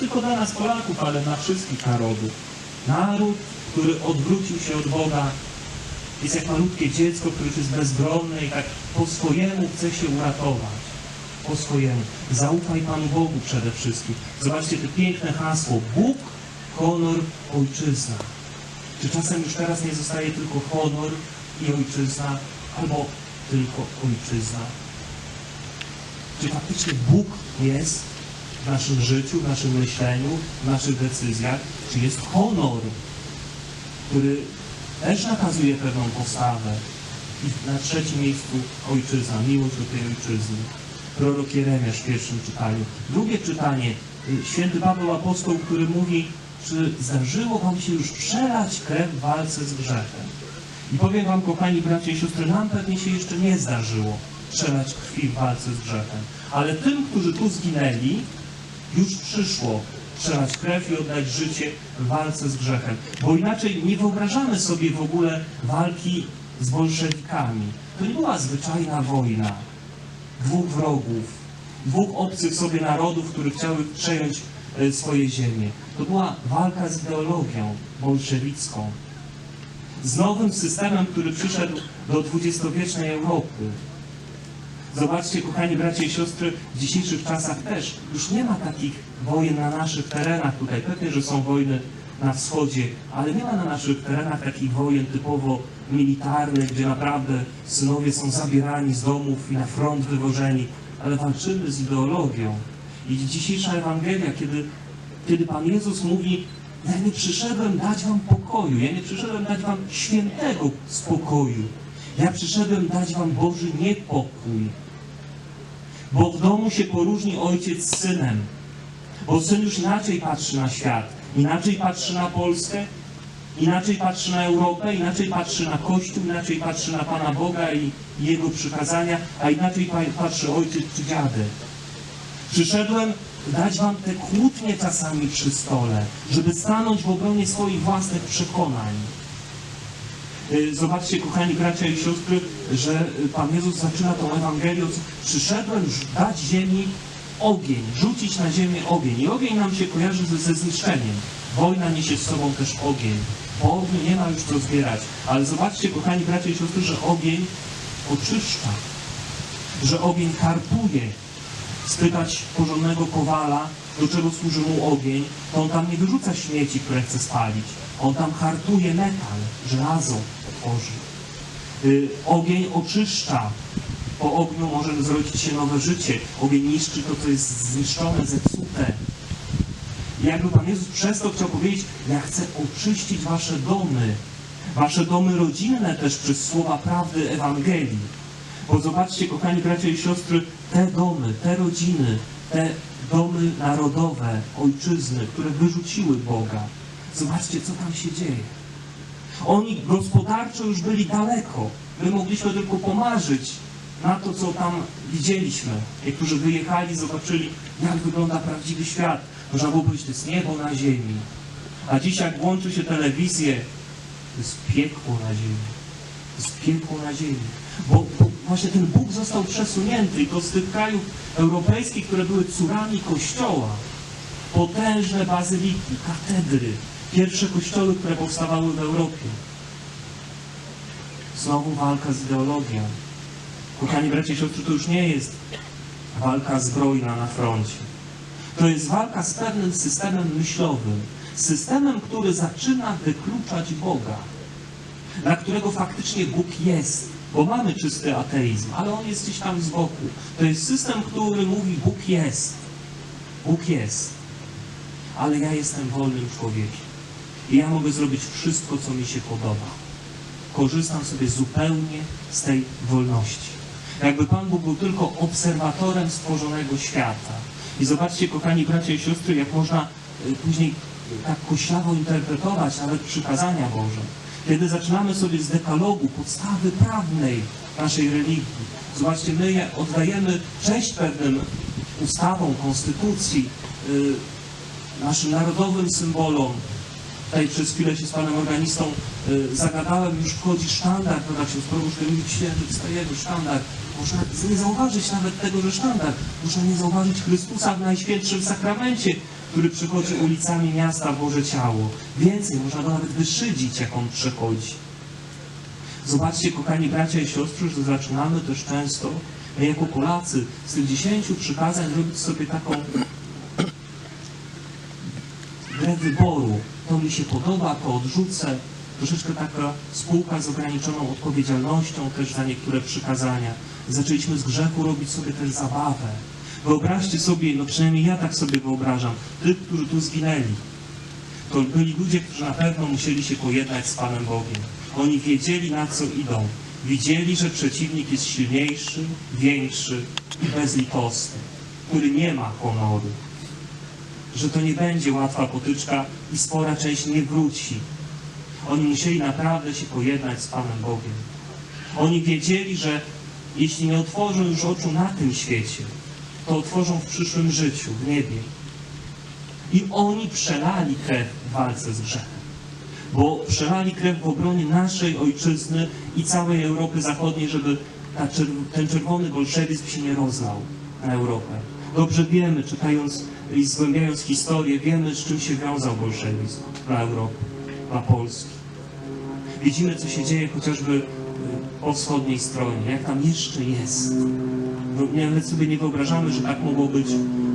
tylko dla nas Polaków, ale dla wszystkich narodów. Naród, który odwrócił się od Boga, jest jak malutkie dziecko, które już jest bezbronne i tak po swojemu chce się uratować. Po swojemu. Zaufaj Panu Bogu przede wszystkim. Zobaczcie to piękne hasło. Bóg, honor, ojczyzna. Czy czasem już teraz nie zostaje tylko honor i ojczyzna, albo tylko ojczyzna? Czy faktycznie Bóg jest w naszym życiu, w naszym myśleniu, w naszych decyzjach? Czy jest honor, który też nakazuje pewną postawę? I na trzecim miejscu ojczyzna, miłość do tej ojczyzny. Prorok Jeremiasz w pierwszym czytaniu. Drugie czytanie, święty Paweł Apostoł, który mówi, czy zdarzyło wam się już przelać krew w walce z grzechem? I powiem wam, kochani bracia i siostry, nam pewnie się jeszcze nie zdarzyło przelać krwi w walce z grzechem. Ale tym, którzy tu zginęli, już przyszło przelać krew i oddać życie w walce z grzechem. Bo inaczej nie wyobrażamy sobie w ogóle walki z bolszewikami. To nie była zwyczajna wojna dwóch wrogów, dwóch obcych sobie narodów, które chciały przejąć e, swoje ziemie. To była walka z ideologią bolszewicką, z nowym systemem, który przyszedł do dwudziestowiecznej Europy. Zobaczcie, kochani bracia i siostry, w dzisiejszych czasach też już nie ma takich wojen na naszych terenach tutaj. Pewnie, że są wojny na wschodzie, ale nie ma na naszych terenach takich wojen typowo militarnych, gdzie naprawdę synowie są zabierani z domów i na front wywożeni, ale walczymy z ideologią. I dzisiejsza Ewangelia, kiedy, kiedy Pan Jezus mówi, ja nie przyszedłem dać wam pokoju, ja nie przyszedłem dać wam świętego spokoju, ja przyszedłem dać wam Boży niepokój. Bo w domu się poróżni ojciec z synem. Bo syn już inaczej patrzy na świat, inaczej patrzy na Polskę, inaczej patrzy na Europę, inaczej patrzy na Kościół, inaczej patrzy na Pana Boga i Jego przykazania, a inaczej pa- patrzy ojciec czy dziadek. Przyszedłem dać wam te kłótnie czasami przy stole, żeby stanąć w obronie swoich własnych przekonań. Y, Zobaczcie, kochani bracia i siostry, że y, Pan Jezus zaczyna tą Ewangelię od przyszedłem dać ziemi ogień, rzucić na ziemię ogień. I ogień nam się kojarzy ze, ze zniszczeniem. Wojna niesie z sobą też ogień. Po ogniu nie ma już co zbierać. Ale zobaczcie, kochani bracia i siostry, że ogień oczyszcza, że ogień kartuje. Spytać porządnego kowala, do czego służy mu ogień, to on tam nie wyrzuca śmieci, które chce spalić. On tam hartuje metal, żelazo Y, ogień oczyszcza. Po ogniu może zrodzić się nowe życie. Ogień niszczy to, co jest zniszczone, zepsute. Jakby Pan Jezus przez to chciał powiedzieć, ja chcę oczyścić wasze domy, wasze domy rodzinne też przez słowa prawdy Ewangelii. Bo zobaczcie, kochani bracia i siostry, te domy, te rodziny, te domy narodowe, ojczyzny, które wyrzuciły Boga. Zobaczcie, co tam się dzieje. Oni gospodarczo już byli daleko. My mogliśmy tylko pomarzyć na to, co tam widzieliśmy. Niektórzy wyjechali, zobaczyli, jak wygląda prawdziwy świat. Można było powiedzieć, to jest niebo na ziemi. A dziś, jak włączy się telewizję, to jest piekło na ziemi. To jest piekło na ziemi. Bo, bo właśnie ten Bóg został przesunięty i to z tych krajów europejskich, które były córami Kościoła, potężne bazyliki, katedry, pierwsze kościoły, które powstawały w Europie. Znowu walka z ideologią. Kochani bracia i siostry, to już nie jest walka zbrojna na froncie. To jest walka z pewnym systemem myślowym. Systemem, który zaczyna wykluczać Boga. Dla którego faktycznie Bóg jest. Bo mamy czysty ateizm, ale on jest gdzieś tam z boku. To jest system, który mówi Bóg jest. Bóg jest. Ale ja jestem wolnym człowiekiem. I ja mogę zrobić wszystko, co mi się podoba. Korzystam sobie zupełnie z tej wolności. Jakby Pan Bóg był tylko obserwatorem stworzonego świata. I zobaczcie, kochani bracia i siostry, jak można y, później tak koślawo interpretować nawet przykazania Boże. Kiedy zaczynamy sobie z dekalogu, podstawy prawnej naszej religii. Zobaczcie, my je oddajemy cześć pewnym ustawom, konstytucji, y, naszym narodowym symbolom. Tutaj przez chwilę się z panem organistą y, zagadałem, już wchodzi sztandar, prawda, ksiądz proboszcz mówi święty, wstajemy, sztandar. Można nie zauważyć nawet tego, że sztandar. Można nie zauważyć Chrystusa w Najświętszym Sakramencie. który przychodzi ulicami miasta Boże Ciało. Więcej, można go nawet wyszydzić, jak on przechodzi. Zobaczcie, kochani bracia i siostry, że zaczynamy też często, my jako Polacy, z tych dziesięciu przykazań robić sobie taką grę wyboru. To mi się podoba, to odrzucę. Troszeczkę taka spółka z ograniczoną odpowiedzialnością też za niektóre przykazania. Zaczęliśmy z grzechu robić sobie też zabawę. Wyobraźcie sobie, no przynajmniej ja tak sobie wyobrażam, tych, którzy tu zginęli. To byli ludzie, którzy na pewno musieli się pojednać z Panem Bogiem. Oni wiedzieli, na co idą. Widzieli, że przeciwnik jest silniejszy, większy i bezlitosny, który nie ma honoru że to nie będzie łatwa potyczka i spora część nie wróci. Oni musieli naprawdę się pojednać z Panem Bogiem. Oni wiedzieli, że jeśli nie otworzą już oczu na tym świecie, to otworzą w przyszłym życiu, w niebie. I oni przelali krew w walce z grzechem. Bo przelali krew w obronie naszej ojczyzny i całej Europy Zachodniej, żeby ten czerwony bolszewizm się nie rozlał na Europę. Dobrze wiemy, czytając i zgłębiając historię, wiemy, z czym się wiążał bolszewizm dla Europy, dla Polski. Widzimy, co się dzieje chociażby y, po wschodniej stronie, jak tam jeszcze jest. No, Nawet sobie nie wyobrażamy, że tak mogło być,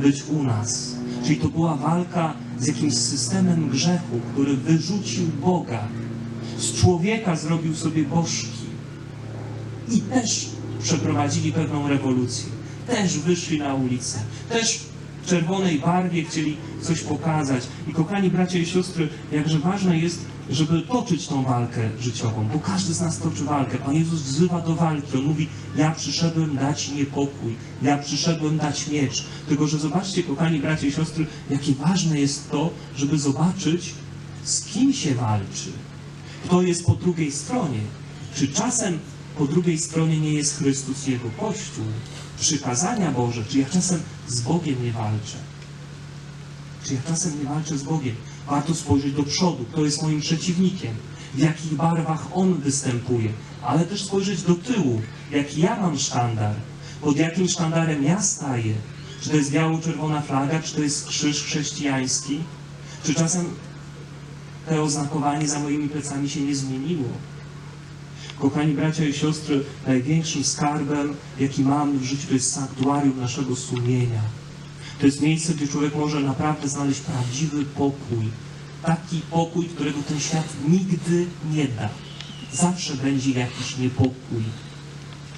być u nas. Czyli to była walka z jakimś systemem grzechu, który wyrzucił Boga. Z człowieka zrobił sobie bożki. I też przeprowadzili pewną rewolucję. Też wyszli na ulicę. Też czerwonej barwie chcieli coś pokazać. I kochani bracia i siostry, jakże ważne jest, żeby toczyć tą walkę życiową, bo każdy z nas toczy walkę. Pan Jezus wzywa do walki. On mówi, ja przyszedłem dać niepokój. Ja przyszedłem dać miecz. Tylko, że zobaczcie, kochani bracia i siostry, jakie ważne jest to, żeby zobaczyć, z kim się walczy. Kto jest po drugiej stronie. Czy czasem po drugiej stronie nie jest Chrystus i Jego Kościół? Przykazania Boże, czy ja czasem z Bogiem nie walczę? Czy ja czasem nie walczę z Bogiem? Warto spojrzeć do przodu, kto jest moim przeciwnikiem, w jakich barwach on występuje, ale też spojrzeć do tyłu, jaki ja mam sztandar, pod jakim sztandarem ja staję. Czy to jest biało-czerwona flaga, czy to jest krzyż chrześcijański, czy czasem te oznakowanie za moimi plecami się nie zmieniło. Kochani bracia i siostry, największym skarbem, jaki mamy w życiu, to jest sanktuarium naszego sumienia. To jest miejsce, gdzie człowiek może naprawdę znaleźć prawdziwy pokój. Taki pokój, którego ten świat nigdy nie da. Zawsze będzie jakiś niepokój.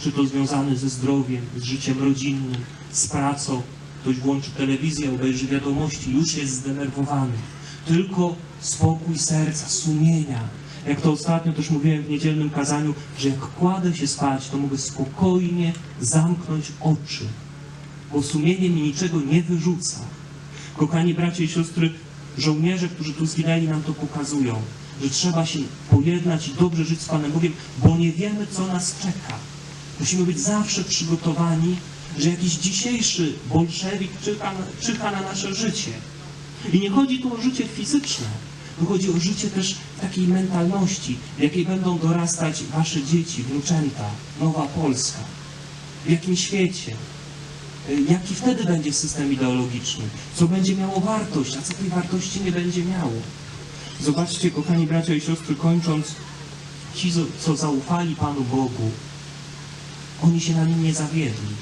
Czy to związany ze zdrowiem, z życiem rodzinnym, z pracą. Ktoś włączy telewizję, obejrzy wiadomości, już jest zdenerwowany. Tylko spokój serca, sumienia. Jak to ostatnio też mówiłem w niedzielnym kazaniu, że jak kładę się spać, to mogę spokojnie zamknąć oczy bo sumienie mi niczego nie wyrzuca. Kochani bracia i siostry, żołnierze, którzy tu zginęli, nam to pokazują, że trzeba się pojednać i dobrze żyć z Panem Bogiem, bo nie wiemy, co nas czeka. Musimy być zawsze przygotowani, że jakiś dzisiejszy bolszewik czyha, na nasze życie. I nie chodzi tu o życie fizyczne, tu chodzi o życie też takiej mentalności, w jakiej będą dorastać wasze dzieci, wnuczęta, nowa Polska. W jakim świecie, jaki wtedy będzie system ideologiczny, co będzie miało wartość, a co tej wartości nie będzie miało. Zobaczcie, kochani bracia i siostry, kończąc, ci, co- co zaufali Panu Bogu, oni się na nim nie zawiedli.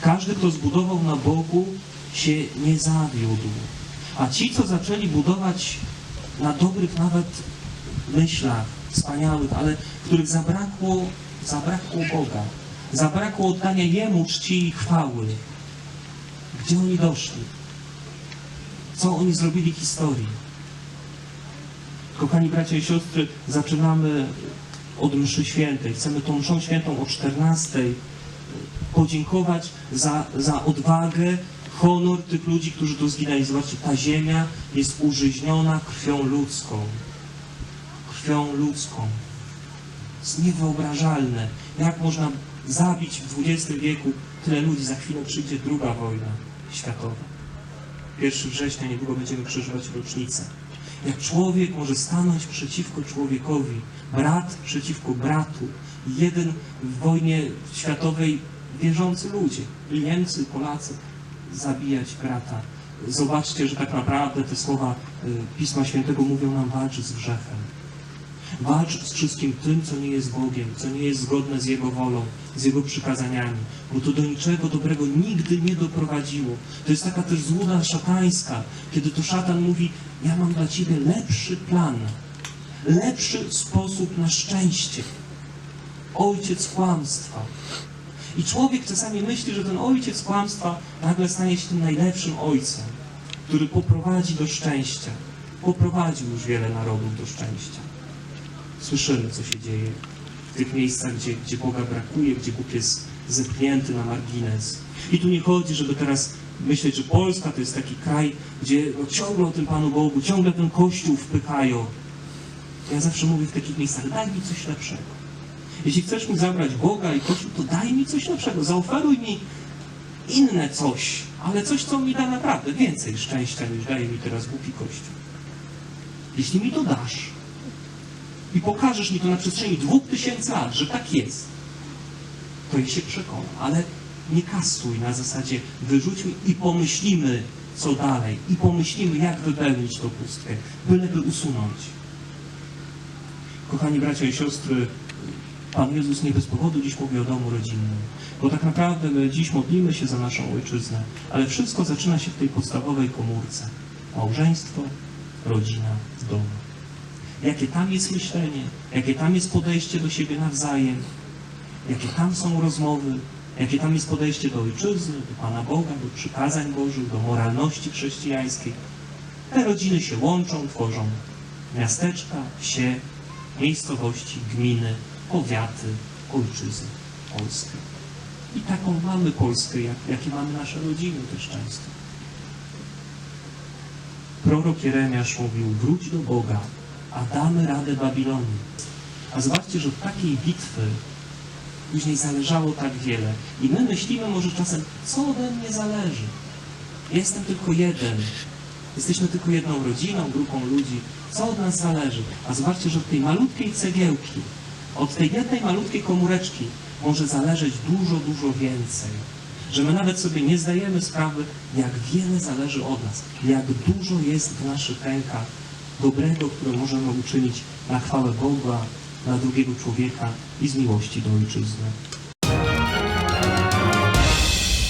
Każdy, kto zbudował na Bogu, się nie zawiódł. A ci, co zaczęli budować na dobrych nawet myślach, wspaniałych, ale których zabrakło, zabrakło Boga, zabrakło oddania Jemu czci i chwały. Gdzie oni doszli? Co oni zrobili historii? Kochani bracia i siostry, zaczynamy od mszy świętej. Chcemy tą mszą świętą o 14 podziękować za, za odwagę, honor tych ludzi, którzy tu zginęli. Zobaczcie, ta ziemia jest użyźniona krwią ludzką. Krwią ludzką. jest niewyobrażalne. Jak można zabić w XX wieku tyle ludzi? Za chwilę przyjdzie druga wojna światowa. 1 września niedługo będziemy przeżywać rocznicę. Jak człowiek może stanąć przeciwko człowiekowi, brat przeciwko bratu, jeden w wojnie światowej wierzący ludzie, Niemcy, Polacy, zabijać brata. zobaczcie, że tak naprawdę te słowa y, Pisma Świętego mówią nam walcz z grzechem. Walcz z wszystkim tym, co nie jest Bogiem, co nie jest zgodne z Jego wolą, z Jego przykazaniami, bo to do niczego dobrego nigdy nie doprowadziło. To jest taka też złuda szatańska, kiedy to szatan mówi, ja mam dla Ciebie lepszy plan, lepszy sposób na szczęście. Ojciec kłamstwa. I człowiek czasami myśli, że ten ojciec kłamstwa nagle stanie się tym najlepszym ojcem, który poprowadzi do szczęścia. Poprowadził już wiele narodów do szczęścia. Słyszymy, co się dzieje w tych miejscach, gdzie, gdzie Boga brakuje, gdzie Bóg jest zepchnięty na margines. I tu nie chodzi, żeby teraz myśleć, że Polska to jest taki kraj, gdzie no, ciągle o tym Panu Bogu, ciągle ten Kościół wpychają. Ja zawsze mówię w takich miejscach, daj mi coś lepszego. Jeśli chcesz mi zabrać Boga i Kościół, to daj mi coś lepszego. Zaoferuj mi inne coś, ale coś, co mi da naprawdę więcej szczęścia, niż daje mi teraz Bóg i Kościół. Jeśli mi to dasz i pokażesz mi to na przestrzeni dwóch tysięcy lat, że tak jest, to ja się przekonam. Ale nie kasuj na zasadzie wyrzućmy i pomyślimy, co dalej. I pomyślimy, jak wypełnić tą pustkę, byleby usunąć. Kochani bracia i siostry, Pan Jezus nie bez powodu dziś mówi o domu rodzinnym. Bo tak naprawdę my dziś modlimy się za naszą ojczyznę, ale wszystko zaczyna się w tej podstawowej komórce. Małżeństwo, rodzina, dom. Jakie tam jest myślenie, jakie tam jest podejście do siebie nawzajem, jakie tam są rozmowy, jakie tam jest podejście do ojczyzny, do Pana Boga, do przykazań Bożych, do moralności chrześcijańskiej. Te rodziny się łączą, tworzą miasteczka, wsie, miejscowości, gminy, powiaty, ojczyzny, Polskę. I taką mamy Polskę, jak, jakie mamy nasze rodziny też często. Prorok Jeremiasz mówił, wróć do Boga, a damy radę Babilonii. A zobaczcie, że od takiej bitwy później zależało tak wiele. I my myślimy może czasem, co ode mnie zależy? Jestem tylko jeden. Jesteśmy tylko jedną rodziną, grupą ludzi. Co od nas zależy? A zobaczcie, że od tej malutkiej cegiełki, od tej jednej malutkiej komóreczki może zależeć dużo, dużo więcej. Że my nawet sobie nie zdajemy sprawy, jak wiele zależy od nas, jak dużo jest w naszych rękach dobrego, które możemy uczynić na chwałę Boga, dla drugiego człowieka i z miłości do ojczyzny.